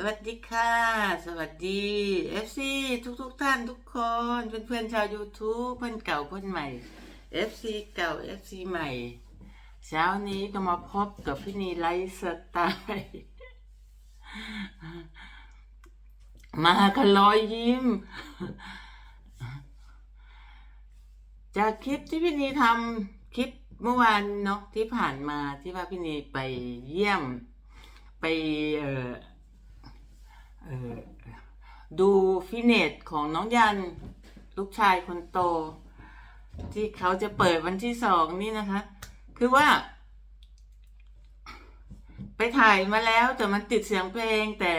สวัสดีค่ะ สวัสดี FC ทุกทุกท่านทุกคนเพื่อนเพื่อนชาว YouTube เพื่อนเก่าเพื่อนใหม่ FC เก่า FC ใหม่ เช้านี้ก็มาพบกับพี่นีไลฟ์สไตล์มากันรอยยิ้ม จากคลิปที่พี่นีทำคลิปเมื่อวานเนาะที่ผ่านมาที่ว่าพี่นีไปเยี่ยม ไปเอ่อเอ่อ ดูฟิเนสของน้องยันลูกชายคนโต ที่เขาจะเปิดวันที่สองนี่นะคะ คือว่า ไปถ่ายมาแล้วแต่มันติดเสียงเพลงแต่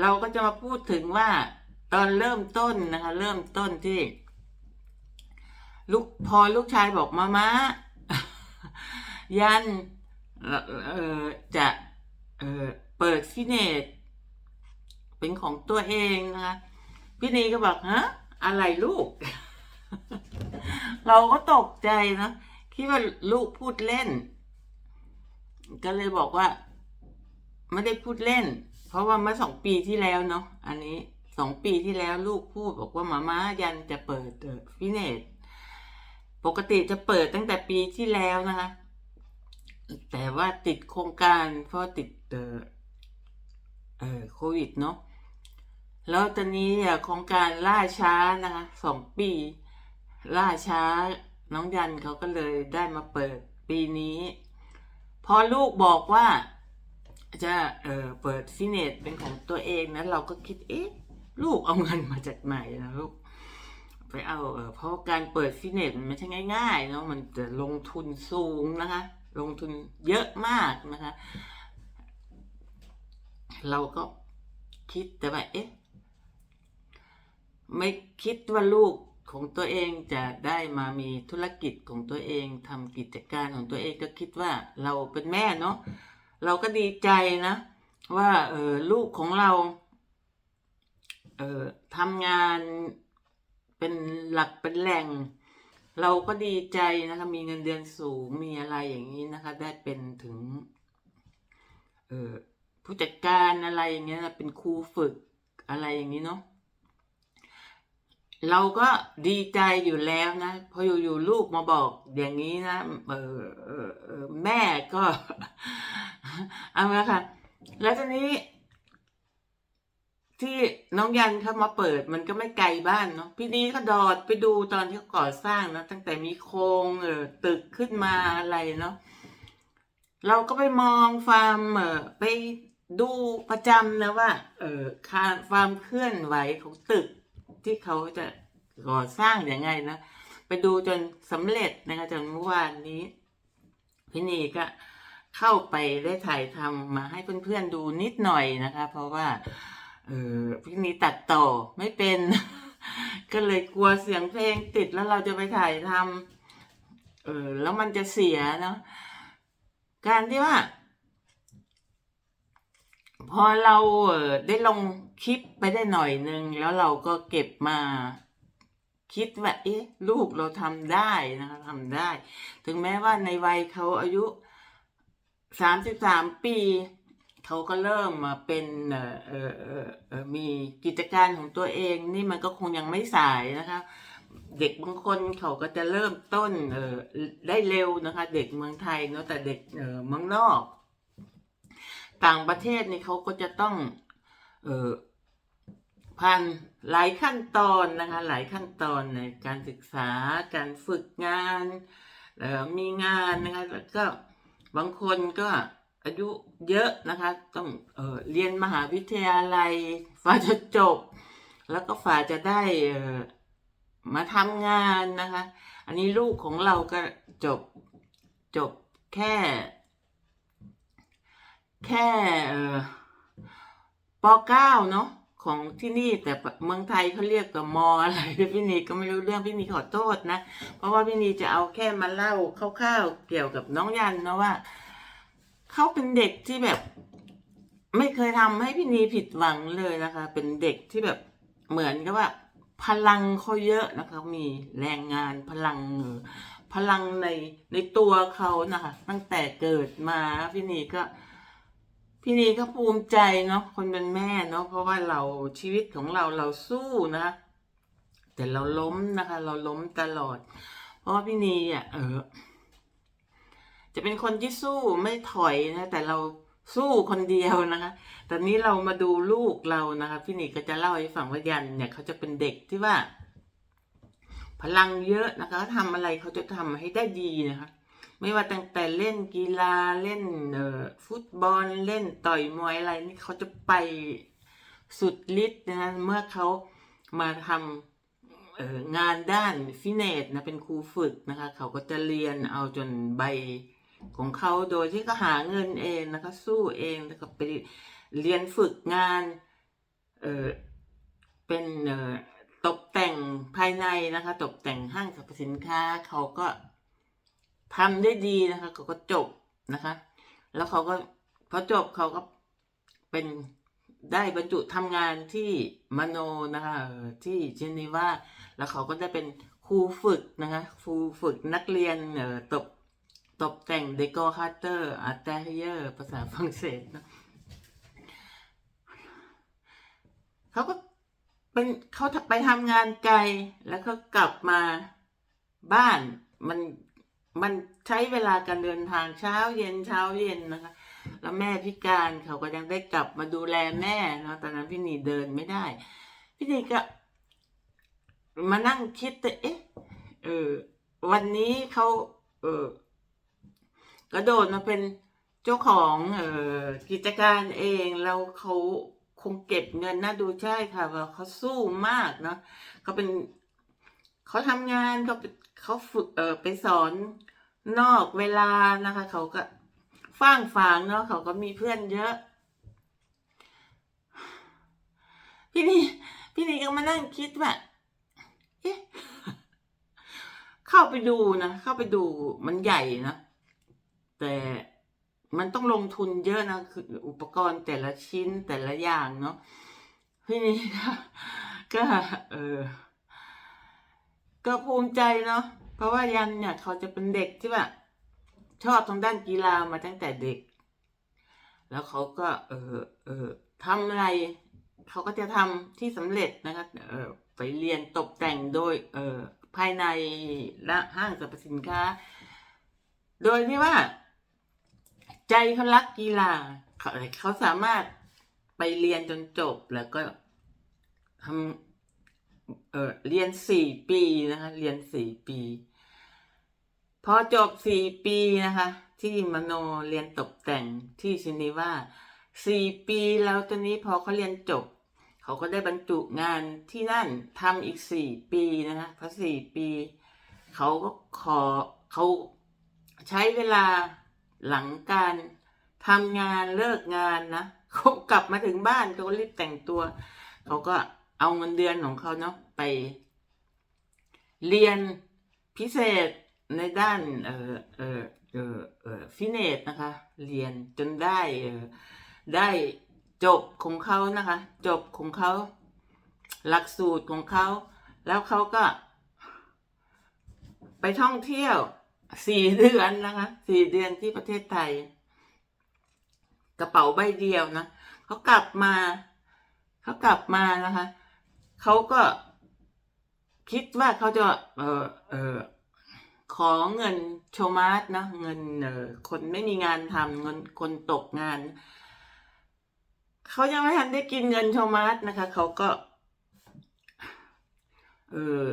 เราก็จะมาพูดถึงว่าตอนเริ่มต้นนะคะ เริ่มต้นที่ ลูกพอลูกชายบอกมามายันจะเเปิดฟิเนส เป็นของตัวเองนะคะพี่นีก็บอกฮะอะไรลูก เราก็ตกใจนะคิดว่าลูกพูดเล่น ก็เลยบอกว่า ไม่ได้พูดเล่น เพราะว่าเมื่อสองปีที่แล้วเนาะอันนี้สองปีที่แล้วลูกพูดบอกว่ามาม่ายันจะเปิดฟิเนสปกติจะเปิดตั้งแต่ปีที่แล้วนะคะ แต่ว่าติดโครงการเพราะติดเอ่อเอ่อโควิดเนาะ แล้วตอนนี้อะโครงการล่าช้านะคะสองปี ล่าช้าน้องยันเขาก็เลยได้มาเปิดปีนี้พอลูกบอกว่าจะเอ่อเปิดฟิตเนสเป็นของตัวเองนะเราก็คิดเอ๊ะลูกเอาเงินมาจากไหนนะลูกไปเอาเออเพราะการเปิดฟิตเนสมันไม่ใช่ง่ายๆเนาะมันจะลงทุนสูงนะคะ ลงทุนเยอะมากนะคะ เราก็คิดแต่ว่าเอ๊ะ ไม่คิดว่าลูกของตัวเองจะได้มามีธุรกิจของตัวเองทำกิจการของตัวเองก็คิดว่าเราเป็นแม่เนาะเราก็ดีใจนะ ว่าเออลูกของเราเออทำงานเป็นหลักเป็นแหล่ง เราก็ดีใจนะคะมีเงินเดือนสูงมีอะไรอย่างนี้นะคะ ได้เป็นถึงเออผู้จัดการอะไรอย่างเงี้ยเป็นครูฝึกอะไรอย่างนี้เนาะ เราก็ดีใจอยู่แล้วนะ พออยู่ๆลูกมาบอกอย่างนี้นะเออเออเออแม่ก็ เอาละค่ะ แล้วทีนี้ ที่น้องยันเขามาเปิด มันก็ไม่ไกลบ้านเนาะพี่นี้ก็ดอดไปดูตอนที่เขาก่อสร้างนะตั้งแต่มีโครงเออตึกขึ้นมาอะไรเนาะเราก็ไปมองฟาร์มเออไปดูประจำนะว่า เออคาความเคลื่อนไหวของตึก ที่เขาจะก่อสร้างอย่างไงนะไปดูจนสำเร็จนะคะจนเมื่อวานนี้พี่นีก็เข้าไปได้ถ่ายทำมาให้เพื่อนๆดูนิดหน่อยนะคะ เพราะว่าเออพี่นีตัดต่อไม่เป็น ก็เลยกลัวเสียงเพลงติดแล้วเราจะไปถ่ายทำเออแล้วมันจะเสียเนาะการที่ว่า พอเราได้ลงคลิปไปได้หน่อยนึง แล้วเราก็เก็บมาคิดว่าเอ๊ะลูกเราทำได้นะคะทำได้ ถึงแม้ว่าในวัยเขาอายุสามสิบสามปีเขาก็เริ่มมาเป็นเออเออเออมีกิจการของตัวเอง นี่มันก็คงยังไม่สายนะคะ เด็กบางคนเขาก็จะเริ่มต้นเออได้เร็วนะคะ เด็กเมืองไทยเนาะแต่เด็กเออเมืองนอก ต่างประเทศนี่เขาก็จะต้องเออผ่านหลายขั้นตอนนะคะหลายขั้นตอนในการศึกษาการฝึกงานเอ่อมีงานนะคะแล้วก็บางคนก็อายุเยอะนะคะต้องเออเรียนมหาวิทยาลัยฝ่าจะจบ แล้วก็ฝ่าจะได้เออมาทำงานนะคะ อันนี้ลูกของเราก็จบจบแค่ แค่ปเก้าเนาะของที่นี่แต่เมืองไทยเขาเรียกกับมออะไรพี่นีก็ไม่รู้เรื่องพี่นีขอโทษนะ เพราะว่าพี่นีจะเอาแค่มาเล่าคร่าวๆเกี่ยวกับน้องยันนะว่าเขาเป็นเด็กที่แบบ ไม่เคยทำให้พี่นีผิดหวังเลยนะคะ เป็นเด็กที่แบบเหมือนกับว่าพลังเขาเยอะนะคะ มีแรงงานพลังเออพลังในในตัวเขานะคะ ตั้งแต่เกิดมาพี่นีก็ พี่นีก็ภูมิใจเนาะคนเป็นแม่เนาะเพราะว่าเราชีวิตของเราเราสู้นะ แต่เราล้มนะคะ เราล้มตลอด เพราะว่าพี่นีอะเออ จะเป็นคนที่สู้ไม่ถอยนะแต่เราสู้คนเดียวนะคะ ตอนนี้เรามาดูลูกเรานะคะ พี่นีก็จะเล่าให้ฟังว่ายันเนี่ยเขาจะเป็นเด็กที่ว่า พลังเยอะนะคะทำอะไรเขาจะทำให้ได้ดีนะคะ ไม่ว่าตั้งแต่เล่นกีฬาเล่นเอ่อฟุตบอลเล่นต่อยมวยอะไรนี่เขาจะไปสุดฤทธิ์นะเมื่อเขามาทำงานด้านฟิเนสนะเป็นครูฝึกนะคะเขาก็จะเรียนเอาจนใบของเขาโดยที่ก็หาเงินเองนะคะสู้เองแล้วก็ไปเรียนฝึกงานเออเป็นเออตกแต่งภายในนะคะ ตกแต่งห้างสรรพสินค้าเขาก็ ทำได้ดีนะคะเขาก็จบนะคะ แล้วเขาก็พอจบเขาก็เป็นได้บรรจุทำงานที่มโนนะคะที่เจนีวาแล้วเขาก็ได้เป็นครูฝึกนะคะครูฝึกนักเรียนเอ่อตกตกแต่งเดโกคาเตอร์อาร์เตเยอร์ภาษาฝรั่งเศสนะเขาก็เป็นเขาไปทำงานไกลแล้วก็กลับมาบ้านมัน มันใช้เวลาการเดินทางเช้าเย็นเช้าเย็นนะคะ แล้วแม่พิการเขาก็ยังได้กลับมาดูแลแม่เนาะตอนนั้นพี่หนีเดินไม่ได้ พี่หนีก็มานั่งคิดแต่เอ๊ะเออวันนี้เขาเออกระโดดมาเป็นเจ้าของเออกิจการเองแล้วเขาคงเก็บเงินน่าดูใช่ค่ะว่าเขาสู้มากเนาะเขาเป็นเขาทำงานเขา เขาฝึกเออไปสอนนอกเวลานะคะ เขาก็ฟ้างฝางเนาะเขาก็มีเพื่อนเยอะ พี่นี่พี่นี่ก็มานั่งคิดว่าเอ๊ะเข้าไปดูนะเข้าไปดูมันใหญ่นะแต่มันต้องลงทุนเยอะนะคืออุปกรณ์แต่ละชิ้นแต่ละอย่างเนาะพี่นี่ก็ก็เออ ก็ภูมิใจเนาะเพราะว่ายันเนี่ยเขาจะเป็นเด็กที่แบบชอบทางด้านกีฬามาตั้งแต่เด็ก แล้วเขาก็เออเออทำอะไร เขาก็จะทำที่สำเร็จนะคะเออไปเรียนตกแต่งโดยเออภายในและห้างสรรพสินค้า โดยที่ว่า ใจเขารักกีฬาเขาเขาสามารถไปเรียนจนจบแล้วก็ทำ เออเรียนสี่ปีนะคะเรียนสี่ปีพอจบสี่ปีนะคะ ที่มโนเรียนตกแต่งที่ซินีว่าสี่ปีแล้วตอนนี้พอเขาเรียนจบ เขาก็ได้บรรจุงานที่นั่นทำอีกสี่ปีนะคะพอสี่ปี เขาก็ขอเขาใช้เวลาหลังการทำงานเลิกงานนะเขากลับมาถึงบ้านเขาก็รีบแต่งตัว เขาก็ เอาเงินเดือนของเขาเนาะไป เรียนพิเศษในด้านเออเออเออเออฟิเนสนะคะ เรียนจนได้เออได้จบของเขานะคะ จบของเขา หลักสูตรของเขา แล้วเขาก็ ไปท่องเที่ยวสี่เดือนนะคะสี่เดือนที่ประเทศไทย กระเป๋าใบเดียวนะเขากลับมา เขากลับมานะคะ เขาก็คิดว่าเขาจะเออเออขอเงินโชมาสนะเงินเออคนไม่มีงานทำเงินคนตกงาน เขายังไม่ทันได้กินเงินโชมาสนะคะเขาก็เออ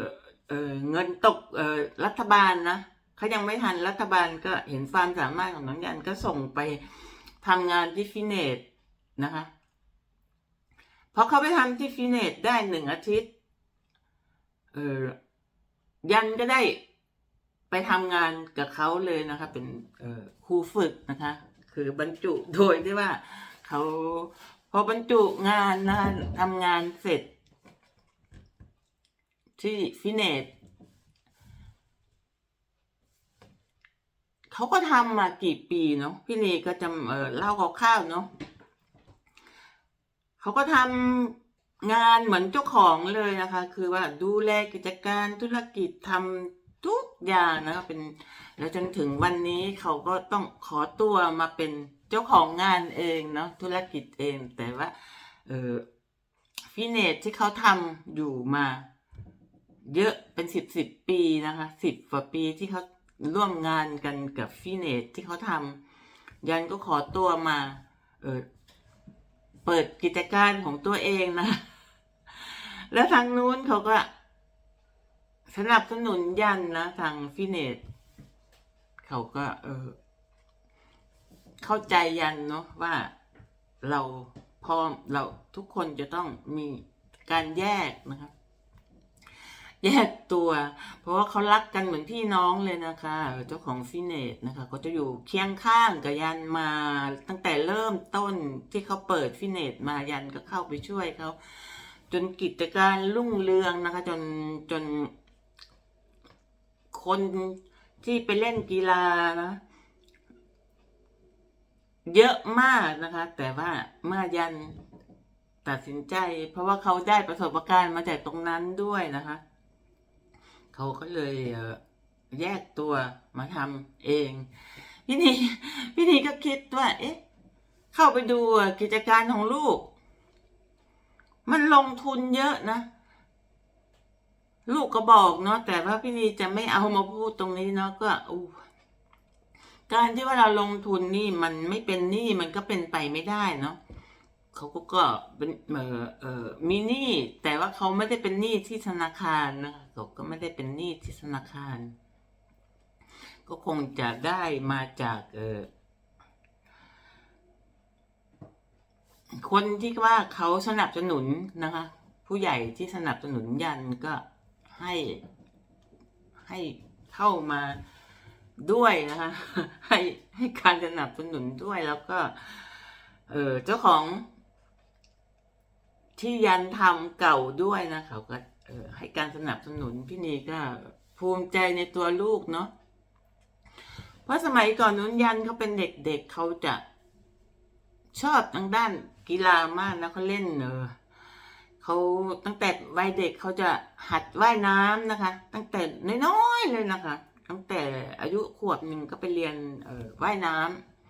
เออเงินตกเออรัฐบาลนะเขายังไม่ทันรัฐบาลก็เห็นความสามารถของน้องยันก็ส่งไปทำงานที่ฟิเนตนะคะ พอเขาไปทำที่ฟิเนตได้หนึ่งอาทิตย์ เออยันก็ได้ไปทำงานกับเขาเลยนะคะ เป็นเออครูฝึกนะคะ คือบรรจุโดยที่ว่าเขาพอบรรจุงานนะคะทำงานเสร็จ ที่ฟิเนตเขาก็ทำมากี่ปีเนาะพี่นีก็จะเออเล่าคร่าวๆเนาะ เขาก็ทำงานเหมือนเจ้าของเลยนะคะ คือว่าดูแลกิจการธุรกิจทำทุกอย่างนะคะเป็นแล้วจนถึงวันนี้เขาก็ต้องขอตัวมาเป็นเจ้าของงานเองเนาะธุรกิจเอง แต่ว่าเออฟิเนตที่เขาทำอยู่มา เยอะเป็นสิบสิบปีนะคะสิบกว่าปีที่เขาร่วมงานกันกับฟิเนตที่เขาทำยันก็ขอตัวมาเออ เปิดกิจการของตัวเองนะ แล้วทางนู้นเขาก็ สนับสนุนยันนะทางฟิเนตเขาก็เออ เข้าใจยันเนาะว่าเราพอเราทุกคนจะต้องมีการแยกนะครับ แยกตัว เพราะว่าเขารักกันเหมือนพี่น้องเลยนะคะ เจ้าของฟิเนตนะคะ ก็จะอยู่เคียงข้างกับยันมาตั้งแต่เริ่มต้นที่เขาเปิดฟิเนตมายันก็เข้าไปช่วยเขาจนกิจการรุ่งเรืองนะคะ จนจน คนที่ไปเล่นกีฬานะเยอะมากนะคะ แต่ว่าเมื่อยันตัดสินใจ เพราะว่าเขาได้ประสบการณ์มาจากตรงนั้นด้วยนะคะ เขาก็เลยแยกตัวมาทำเองพี่นีพี่นีก็คิดว่า เอ๊ะ เข้าไปดูกิจการของลูก มันลงทุนเยอะนะ ลูกก็บอกเนาะแต่ว่าพี่นีจะไม่เอามาพูดตรงนี้เนาะก็อูการที่ว่าเราลงทุนนี่มันไม่เป็นหนี้มันก็เป็นไปไม่ได้เนาะ เขาก็ก็เป็นเออเออมีหนี้แต่ว่าเขาไม่ได้เป็นหนี้ที่ธนาคารนะคะเขาก็ไม่ได้เป็นหนี้ที่ธนาคาร ก็คงจะได้มาจากเออคนที่ว่าเขาสนับสนุนนะคะ ผู้ใหญ่ที่สนับสนุนยันก็ให้ให้เข้ามาด้วยนะคะ ให้ให้การสนับสนุนด้วยแล้วก็ เออเจ้าของ ที่ยันทำเก่าด้วยนะเขาก็ให้การสนับสนุนพี่นีก็ภูมิใจในตัวลูกเนาะเพราะสมัยก่อนนู้นยันเขาเป็นเด็กๆเเขาจะชอบทางด้านกีฬามากนะเขาเล่นเออเขาตั้งแต่วัยเด็กเขาจะหัดว่ายน้ำนะคะ ตั้งแต่น้อยๆเลยนะคะ ตั้งแต่อายุขวบหนึ่งก็ไปเรียนเออว่ายน้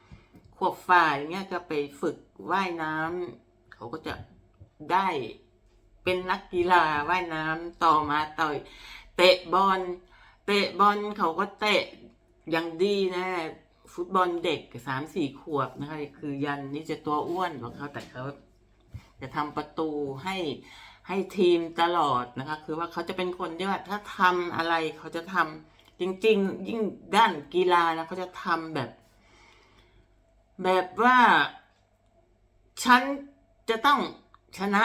ำขวบฝ่ายเงี้ยก็ไปฝึกว่ายน้ำเขาก็จะ ได้เป็นนักกีฬาว่ายน้ำต่อมาต่อย เตะบอลเตะบอลเขาก็เตะอย่างดีนะฟุตบอลเด็กสามสี่ขวบนะคะคือยันนี่จะตัวอ้วนกว่าเขาแต่เขาจะทำประตูให้ให้ทีมตลอดนะคะ คือว่าเขาจะเป็นคนที่ว่าถ้าทำอะไรเขาจะทำจริง ๆ ยิ่งด้านกีฬานะเขาจะทำแบบ แบบว่า ฉันจะต้อง ชนะ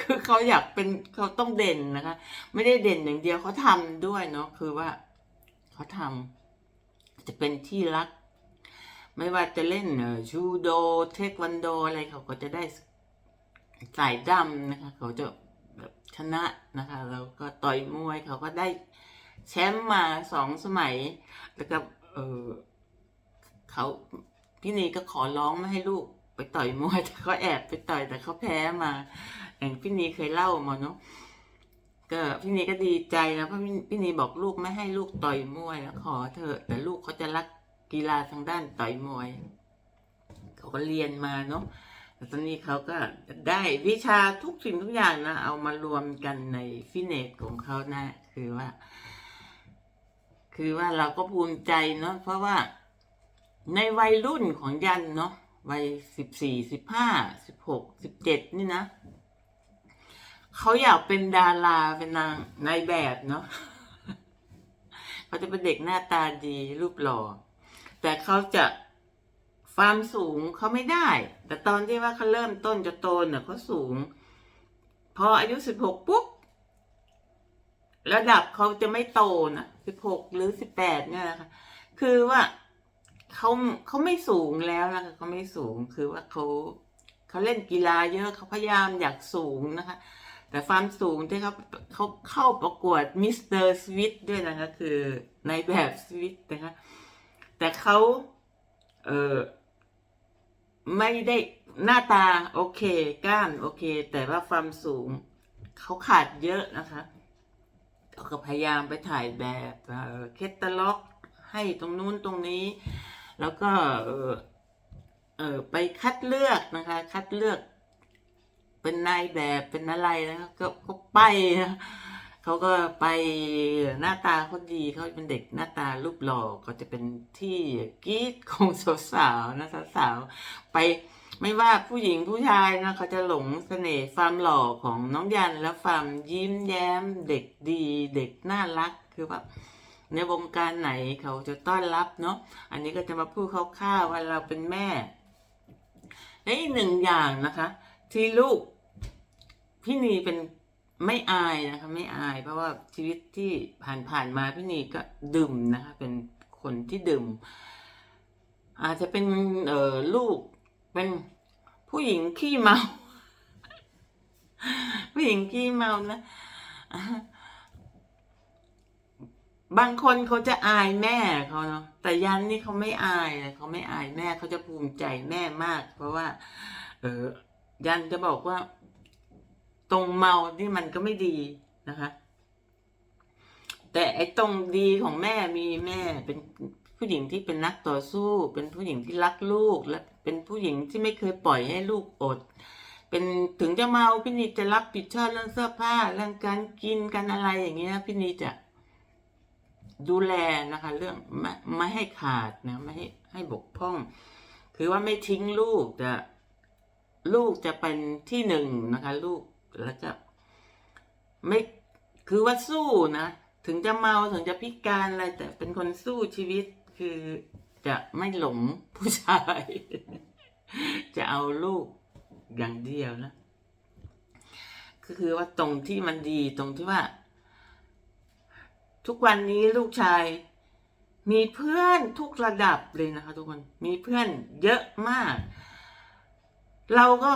คือเขาอยากเป็นเขาต้องเด่นนะคะ ไม่ได้เด่นอย่างเดียวเขาทำด้วยเนาะคือว่าเขาทำจะเป็นที่รัก ไม่ว่าจะเล่นเอ่อจูโดเทควันโดอะไรเขาก็จะได้สายดำนะคะ เขาจะแบบชนะนะคะแล้วก็ต่อยมวยเขาก็ได้แชมป์มาสองสมัย แล้วก็เออเขาพี่นีก็ขอร้องไม่ให้ลูก ไปต่อยมวยแต่เขาแอบไปต่อยแต่เขาแพ้มาอย่างพี่นีเคยเล่ามาเนาะก็พี่นีก็ดีใจนะเพราะพี่พี่นีบอกลูกไม่ให้ลูกต่อยมวยแล้วขอเถอะแต่ลูกเขาจะรักกีฬาทางด้านต่อยมวยเขาก็เรียนมาเนาะแต่ตอนนี้เขาก็ได้วิชาทุกสิ่งทุกอย่างนะเอามารวมกันในฟิเนตของเขานะ คือว่า คือว่าเราก็ภูมิใจเนาะเพราะว่าในวัยรุ่นของยันเนาะ วัยสิบสี่สิบห้าสิบหกสิบเจ็ดนี่นะเขาอยากเป็นดาราเป็นนางนายแบบเนาะเขาจะเป็นเด็กหน้าตาดีรูปหล่อแต่เขาจะความสูงเขาไม่ได้ แต่ตอนที่ว่าเขาเริ่มต้นจะโตเนี่ยเขาสูง พออายุสิบหกปุ๊บระดับเขาจะไม่โตนะสิบหกหรือสิบแปดเนี่ยนะคะคือว่า เขาเขาไม่สูงแล้วนะคะเขาไม่สูงคือว่าเขาเขาเล่นกีฬาเยอะเขาพยายามอยากสูงนะคะ แต่ความสูงที่เขาเขาเข้าประกวดมิสเตอร์สวิตด้วยนะคะ คือในแบบสวิตนะคะ แต่เขาเออไม่ได้หน้าตาโอเคก้ามโอเค แต่ว่าความสูงเขาขาดเยอะนะคะเขาก็พยายามไปถ่ายแบบเออเคตตาล็อกให้ตรงนู้นตรงนี้ แล้วก็เออไปคัดเลือกนะคะ คัดเลือก เป็นนายแบบเป็นอะไรนะก็ก็ไปนะเขาก็ไปหน้าตาเขาดีเขาเป็นเด็กหน้าตารูปหล่อก็จะเป็นที่กรี๊ดของสาวๆนะสาวๆไปไม่ว่าผู้หญิงผู้ชายนะเขาจะหลงเสน่ห์ความหล่อของน้องยันและความยิ้มแย้ม เด็กดี เด็กน่ารักคือแบบ ในวงการไหนเขาจะต้อนรับเนาะอันนี้ก็จะมาพูดคร่าวๆว่าเราเป็นแม่และอีกหนึ่งอย่างนะคะ ที่ลูกพี่นีเป็นไม่อายนะคะไม่อาย เพราะว่าชีวิตที่ผ่านผ่านๆมาพี่นีก็ดื่มนะคะเป็นคนที่ดื่ม อาจจะเป็นเอ่อลูกเป็นผู้หญิงขี้เมา ผู้หญิงขี้เมานะ บางคนเขาจะอายแม่เขาเนาะแต่ยันนี่เขาไม่อายนะเขาไม่อายแม่เขาจะภูมิใจแม่มาก เพราะว่า เออยันจะบอกว่า ตรงเมานี่มันก็ไม่ดีนะคะ แต่ไอ้ตรงดีของแม่มีแม่เป็นผู้หญิงที่เป็นนักต่อสู้ เป็นผู้หญิงที่รักลูก และเป็นผู้หญิงที่ไม่เคยปล่อยให้ลูกอด เป็นถึงจะเมาพี่นีจะรับผิดชอบเรื่องเสื้อผ้าเรื่องการกินการอะไรอย่างเงี้ยพี่นีจะ ดูแลนะคะ เรื่องไม่ไม่ให้ขาดนะไม่ให้ให้บกพร่อง คือว่าไม่ทิ้งลูกแต่ลูกจะเป็นที่หนึ่งนะคะ ลูกแล้วจะไม่คือว่าสู้นะถึงจะเมาถึงจะพิการอะไรแต่เป็นคนสู้ชีวิตคือจะไม่หลงผู้ชาย จะเอาลูกอย่างเดียวนะก็คือว่าตรงที่มันดีตรงที่ว่า ทุกวันนี้ลูกชาย มีเพื่อนทุกระดับเลยนะคะ ทุกคนมีเพื่อนเยอะมาก เราก็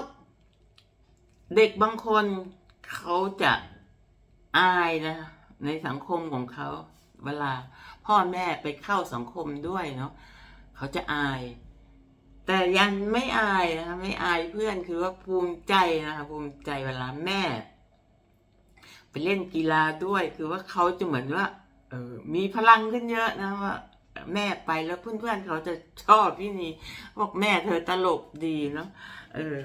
เด็กบางคนเขาจะอายนะในสังคมของเขา เวลาพ่อแม่ไปเข้าสังคมด้วยเนาะเขาจะอาย แต่ยังไม่อายนะคะไม่อายเพื่อนคือว่าภูมิใจนะคะภูมิใจเวลาแม่ ไปเล่นกีฬาด้วยคือว่าเขาจะเหมือนว่า เออมีพลังขึ้นเยอะนะว่าแม่ไปแล้วเพื่อนๆเขาจะชอบพี่นีบอกแม่เธอตลกดีเนาะเออ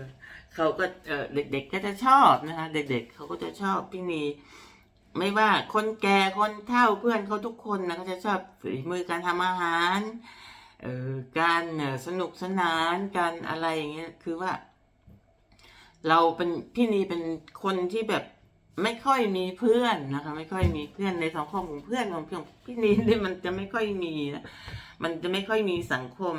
เขาก็เออเด็ก ๆ ก็จะชอบนะคะ เด็ก ๆ เขาก็จะชอบพี่นีไม่ว่าคนแก่คนเฒ่าเพื่อนเขาทุกคนนะเขาจะชอบฝีมือการทำอาหารเออการสนุกสนานการอะไรอย่างเงี้ยคือว่า เราเป็นพี่นีเป็นคนที่แบบ ไม่ค่อยมีเพื่อนนะคะ ไม่ค่อยมีเพื่อนในสังคมของเพื่อนของพี่พี่นีนี่มันจะไม่ค่อยมีนะมันจะไม่ค่อยมีสังคม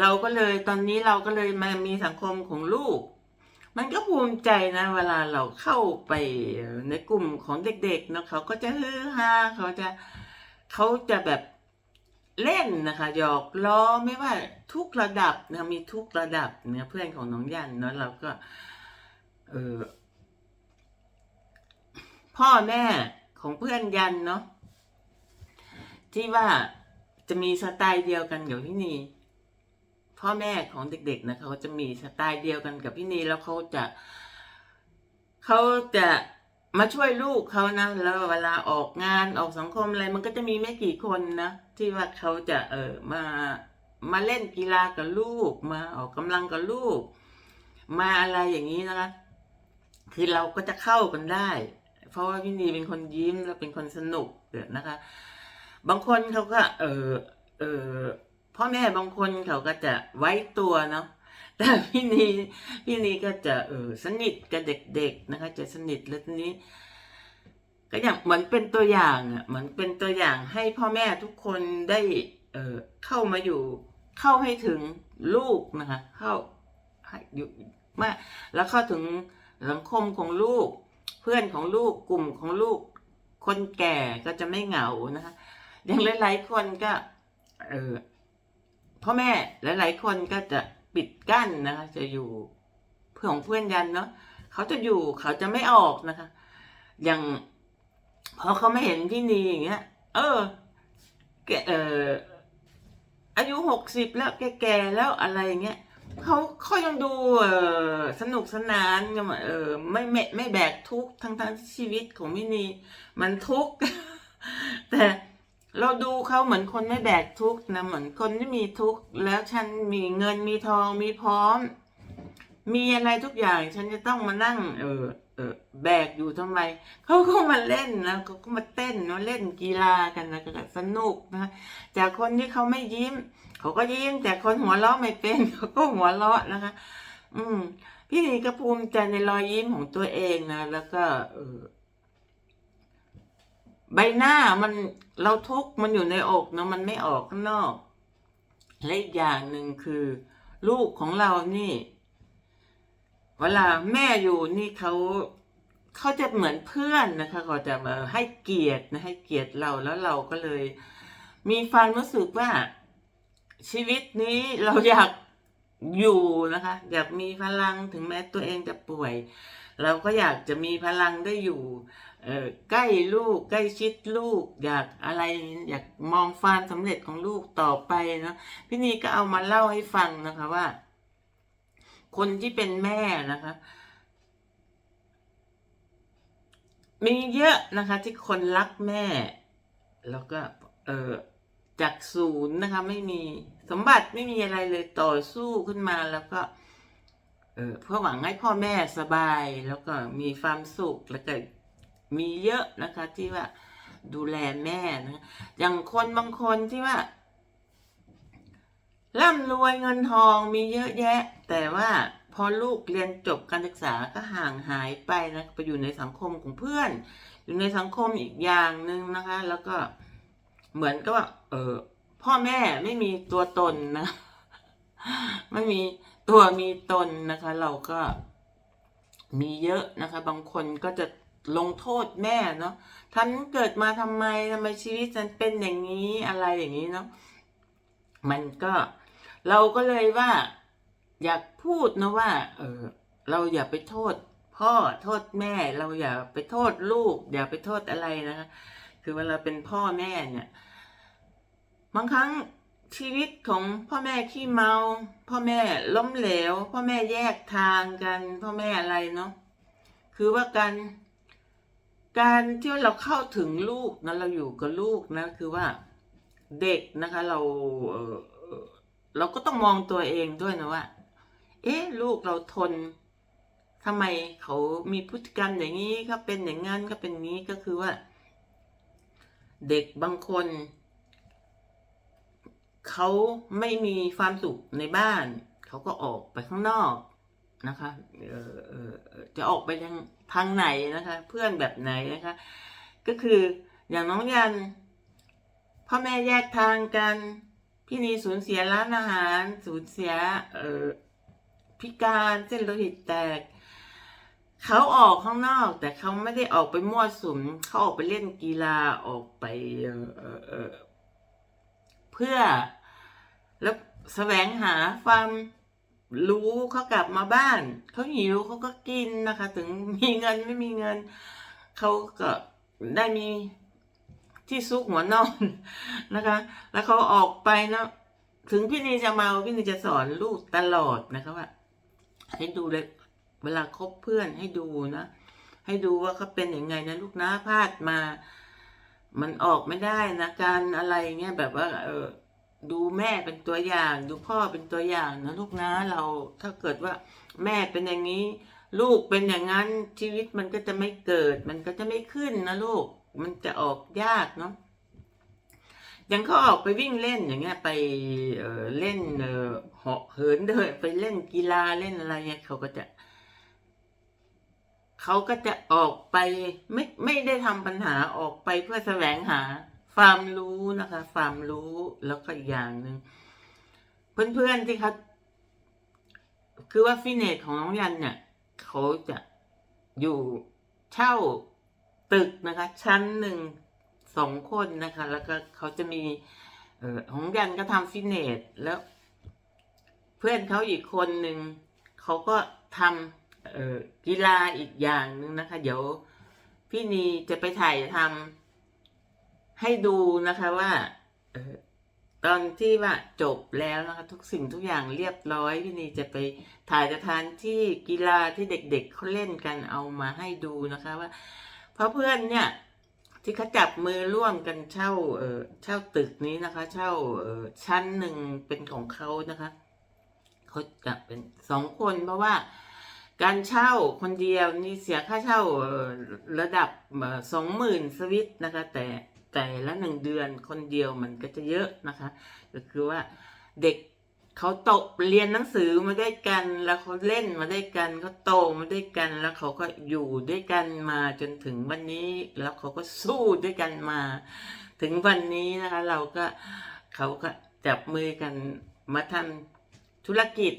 เราก็เลยตอนนี้เราก็เลยมามีสังคมของลูก มันก็ภูมิใจนะ เวลาเราเข้าไปในกลุ่มของเด็กๆเนาะเขาก็จะฮือฮาเขาจะเขาจะแบบเล่นนะคะหยอกล้อไม่ว่าทุกระดับนะมีทุกระดับเนี่ยเพื่อนของน้องยันเนาะเราก็ เออ พ่อแม่ของเพื่อนยันเนาะที่ว่าจะมีสไตล์เดียวกันกับพี่นีพ่อแม่ของเด็กๆนะเขาจะมีสไตล์เดียวกันกับพี่นีแล้วเขาจะเขาจะมาช่วยลูกเขานะแล้วเวลาออกงานออกสังคมอะไร มันก็จะมีไม่กี่คนนะที่ว่าเขาจะเออมามาเล่นกีฬากับลูก มาออกกำลังกับลูก มาอะไรอย่างนี้นะคะคือเราก็จะเข้ากันได้ เพราะว่าพี่นีเป็นคนยิ้มแล้วเป็นคนสนุกเดี๋ยวนะคะ บางคนเขาก็ เออเออพ่อแม่บางคนเขาก็จะไว้ตัวเนาะแต่พี่นีพี่นีก็จะเออสนิทกับเด็กๆนะคะ จะสนิทแล้วทีนี้ ก็อย่างเหมือนเป็นตัวอย่างอะเหมือนเป็นตัวอย่างให้พ่อแม่ทุกคนได้ เออเข้ามาอยู่เข้าให้ถึงลูกนะคะ เข้าให้อยู่มาแล้วเข้าถึงสังคมของลูก เพื่อนของลูกกลุ่มของลูก คนแก่ก็จะไม่เหงานะคะอย่างหลาย ๆ คนก็เออพ่อแม่หลาย ๆ คนก็จะปิดกั้นนะคะจะอยู่เพื่อนของเพื่อนยันเนาะเขาจะอยู่เขาจะไม่ออกนะคะ อย่างพอเขาไม่เห็นพี่นีอย่างเงี้ย เออแกเอออายุหกสิบแล้วแก่ๆแล้วอะไรอย่างเงี้ย เขาเขายังดูเออสนุกสนานยังเออไม่ไม่ไม่แบกทุกทั้งทั้งชีวิตของพี่นีมันทุกข์แต่เราดูเขาเหมือนคนไม่แบกทุกข์นะเหมือนคนไม่มีทุกข์แล้วฉันมีเงินมีทองมีพร้อม มีอะไรทุกอย่าง ฉันจะต้องมานั่ง เออเออแบกอยู่ทำไมเขาก็มาเล่นนะเขาก็มาเต้นเนาะเล่นกีฬากันนะก็สนุกนะจากคนที่เขาไม่ยิ้ม เขาก็ยิ้มแต่คนหัวเราะไม่เป็นเขาก็หัวเราะนะคะ อืม พี่นีก็ภูมิใจในรอยยิ้มของตัวเองนะ แล้วก็เออใบหน้ามันเราทุกข์มันอยู่ในอกเนาะมันไม่ออกข้างนอกและอีกอย่างหนึ่งคือ ลูกของเรานี่ เวลาแม่อยู่นี่เขาเขาจะเหมือนเพื่อนนะคะเขาจะมาให้เกียรตินะให้เกียรติเราแล้วเราก็เลย มีความรู้สึกว่า ชีวิตนี้เราอยากอยู่นะคะ อยากมีพลังถึงแม้ตัวเองจะป่วย เราก็อยากจะมีพลังได้อยู่ใกล้ลูกใกล้ชิดลูก อยากอะไรอยากมองความสำเร็จของลูกต่อไปเนอะพี่นีก็เอามาเล่าให้ฟังนะคะว่า คนที่เป็นแม่นะคะ มีเยอะนะคะ ที่คนรักแม่ แล้วก็ เออ จากศูนย์นะคะ ไม่มีสมบัติไม่มีอะไรเลยต่อสู้ขึ้นมาแล้วก็ เออเพื่อหวังให้พ่อแม่สบาย แล้วก็มีความสุขแล้วก็มีเยอะนะคะ ที่ว่าดูแลแม่นะอย่างคนบางคนที่ว่าร่ำรวยเงินทองมีเยอะแยะ แต่ว่าพอลูกเรียนจบการศึกษาก็ห่างหายไปนะไปอยู่ในสังคมของเพื่อน อยู่ในสังคมอีกอย่างหนึ่งนะคะ แล้วก็ เหมือนกับว่า เออพ่อแม่ไม่มีตัวตนนะ ไม่มีตัวมีตนนะคะ เราก็มีเยอะนะคะ บางคนก็จะลงโทษแม่เนาะท่านเกิดมาทำไมทำไมชีวิตฉันเป็นอย่างนี้อะไรอย่างนี้เนาะมันก็เราก็เลยว่า อยากพูดนะว่า เออ เราอย่าไปโทษ พ่อโทษแม่ เราอย่าไปโทษลูก อย่าไปโทษอะไรนะคะ คือเวลาเป็นพ่อแม่เนี่ย บางครั้งชีวิตของพ่อแม่ขี้เมา พ่อแม่ล้มเหลว พ่อแม่แยกทางกัน พ่อแม่อะไรเนาะคือว่าการการที่เราเข้าถึงลูกนะเราอยู่กับลูกนะคือว่าเด็กนะคะ เราเเอ่อเราก็ต้องมองตัวเองด้วยนะว่า เอ๊ะ ลูกเราทนทำไมเขามีพฤติกรรมอย่างนี้เขาเป็นอย่างนั้นก็เป็นนี้ก็คือว่า เด็กบางคน เขาไม่มีความสุขในบ้าน เขาก็ออกไปข้างนอกนะคะจะออกไปทางทางไหนนะคะ เพื่อนแบบไหนนะคะ ก็คืออย่างน้องยันพ่อแม่แยกทางกันพี่นีสูญเสียร้านอาหาร สูญเสียเอ่อพิการเส้นโลหิตแตกเขาออกข้างนอกแต่เขาไม่ได้ออกไปมั่วสุมเขาออกไปเล่นกีฬาออกไป เพื่อแล้วแสวงหาความรู้เขากลับมาบ้านเขาหิวเขาก็กินนะคะ ถึงมีเงินไม่มีเงินเขาก็ได้มีที่ซุกหัวนอนนะคะ แล้วเขาออกไปนะถึงพี่นีจะเมาพี่นีจะสอนลูกตลอดนะคะว่าให้ดูเลยเวลาคบเพื่อนให้ดูนะ ให้ดูว่าเขาเป็นยังไงนะลูกนะพลาดมา มันออกไม่ได้นะการอะไรเงี้ยแบบว่า เออดูแม่เป็นตัวอย่าง ดูพ่อเป็นตัวอย่างนะลูกนะเราถ้าเกิดว่าแม่เป็นอย่างนี้ ลูกเป็นอย่างนั้นชีวิตมันก็จะไม่เกิด มันก็จะไม่ขึ้นนะลูก มันจะออกยากเนาะอย่างเขาออกไปวิ่งเล่นอย่างเงี้ยไปเเล่นเออเหาะเหินเดินไปเล่นกีฬาเล่นอะไรเงี้ยเขาก็จะ เขาก็จะออกไปไม่ไม่ได้ทำปัญหาออกไปเพื่อแสวงหาความรู้นะคะความรู้แล้วก็อีกอย่างหนึ่งเพื่อนๆที่เขาคือว่าฟินเนตของน้องยันเนี่ยเขาจะอยู่เช่าตึกนะคะ ชั้นหนึ่งสองคนนะคะ แล้วก็เขาจะมีเออของยันก็ทำฟิตเนสแล้ว เพื่อนเขาอีกคนหนึ่งเขาก็ทำ กีฬาอีกอย่างหนึ่งนะคะ เดี๋ยวพี่นีจะไปถ่ายทำให้ดูนะคะว่าออตอนที่ว่าจบแล้วนะคะ ทุกสิ่งทุกอย่างเรียบร้อยพี่นีจะไปถ่ายสถานที่กีฬาที่เด็กๆเขาเล่นกันเอามาให้ดูนะคะว่า เพราะเพื่อนเนี่ย ที่เขาจับมือร่วมกันเช่าเออเช่าตึกนี้นะคะ เช่าเออชั้นหนึ่งเป็นของเขานะคะเขาจะเป็นสองคนเพราะว่า การเช่าคนเดียวนี่เสียค่าเช่าระดับสองหมื่นสวิตนะคะ แต่แต่ละหนึ่งเดือนคนเดียวมันก็จะเยอะนะคะก็คือว่าเด็กเขาโตเรียนหนังสือมาด้วยกันแล้วเขาเล่นมาด้วยกันเขาโตมาด้วยกันแล้วเขาก็อยู่ด้วยกันมาจนถึงวันนี้ แล้วเขาก็สู้ด้วยกันมา ถึงวันนี้นะคะ เราก็เขาก็จับมือกันมาทำธุรกิจ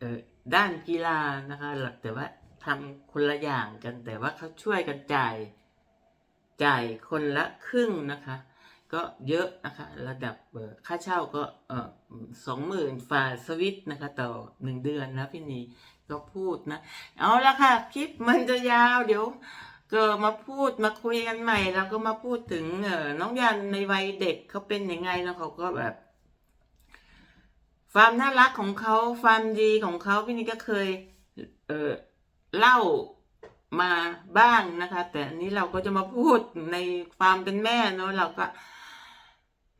เออ ด้านกีฬานะคะหลักแต่ว่าทำคนละอย่างกันแต่ว่าเขาช่วยกันจ่ายจ่ายคนละครึ่งนะคะ ก็เยอะนะคะระดับค่าเช่าก็เออสองหมื่นฝาสวิตนะคะต่อหนึ่งเดือนนะพี่นีก็พูดนะ เอาละค่ะ คลิปมันจะยาวเดี๋ยวก็มาพูดมาคุยกันใหม่ แล้วก็มาพูดถึงเออน้องยันในวัยเด็กเขาเป็นยังไงแล้วเขาก็แบบ ความน่ารักของเขาความดีของเขาพี่นี่ก็เคยเออเล่ามาบ้างนะคะ แต่อันนี้เราก็จะมาพูดในความเป็นแม่เนาะเราก็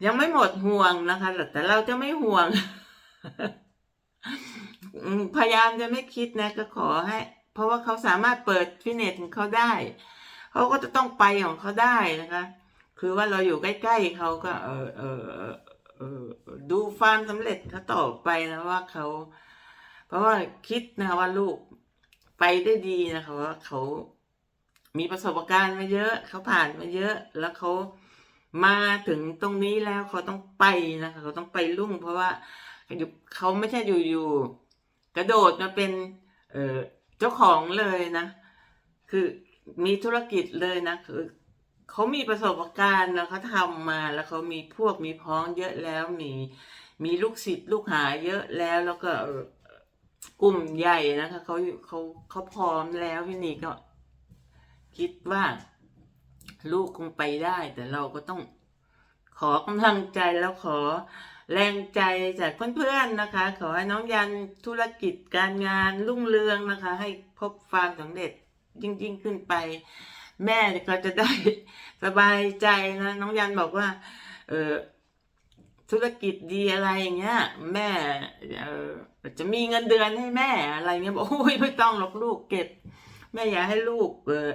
ยังไม่หมดห่วงนะคะแต่เราจะไม่ห่วง พยายามจะไม่คิดนะ ก็ขอให้ เพราะว่าเขาสามารถเปิดฟิตเนสของเขาได้เขาก็จะต้องไปของเขาได้นะคะ คือว่าเราอยู่ใกล้ๆเขาก็ เออเออ ออเออดูความสำเร็จเขาต่อไปนะว่าเขาเพราะว่าคิดนะว่าลูกไปได้ดีนะคะว่าเขามีประสบการณ์มาเยอะ เขาผ่านมาเยอะ แล้วเขามาถึงตรงนี้แล้วเขาต้องไปนะคะเขาต้องไปรุ่ง เพราะว่าเขาไม่ใช่อยู่ๆกระโดดมาเป็นเออเจ้าของเลยนะ คือมีธุรกิจเลยนะคือ เขามีประสบการณ์นะเขาทำมาแล้วเขามีพวกมีพ้องเยอะแล้วมีมีลูกศิษย์ลูกหาเยอะแล้วแล้วก็กลุ่มใหญ่นะคะเขาเขาเขาพร้อมแล้วพี่นี่ก็ คิดว่า ลูกคงไปได้ แต่เราก็ต้องขอกำลังใจแล้วขอแรงใจจากเพื่อนๆนะคะ ขอให้น้องยันธุรกิจการงานรุ่งเรืองนะคะ ให้พบความสำเร็จยิ่งๆขึ้นไป แม่ก็จะได้สบายใจนะน้องยันบอกว่า เออธุรกิจดีอะไรอย่างเงี้ย แม่เออจะมีเงินเดือนให้แม่อะไรเงี้ยบอกโอ้ยไม่ต้องหรอกลูกเก็บ แม่อยากให้ลูกเออ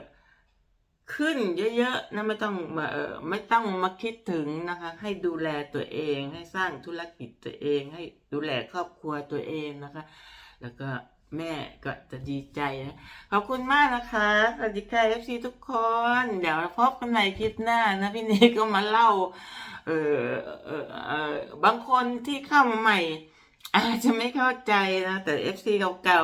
ขึ้นเยอะๆนะไม่ต้องมาเออไม่ต้องมาคิดถึงนะคะ ให้ดูแลตัวเอง ให้สร้างธุรกิจตัวเอง ให้ดูแลครอบครัวตัวเองนะคะ แล้วก็ แม่ก็จะดีใจนะ ขอบคุณมากนะคะ สวัสดีค่ะเอฟซีทุกคน เดี๋ยวพบกันในคลิปหน้านะพี่นยก็มาเล่า เออเออเออบางคนที่เข้ามาใหม่ อาจจะไม่เข้าใจนะ แต่เอฟซีเก่า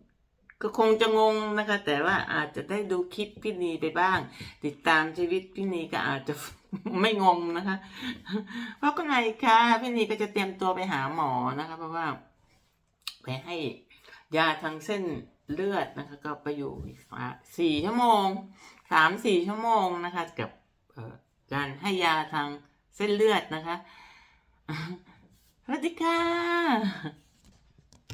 ๆ ก็คงจะงงนะคะ แต่ว่าอาจจะได้ดูคลิปพี่นีไปบ้าง ติดตามชีวิตพี่นีก็อาจจะไม่งงนะคะเพราะก็ไงค่ะพี่นีก็จะเตรียมตัวไปหาหมอนะคะ เพราะว่าไปให้ ยาทางเส้นเลือดนะคะ ก็ไปอยู่อีกสี่ชั่วโมงสามสี่ชั่วโมงนะคะ กับการให้ยาทางเส้นเลือดนะคะสวัสดีค่ะ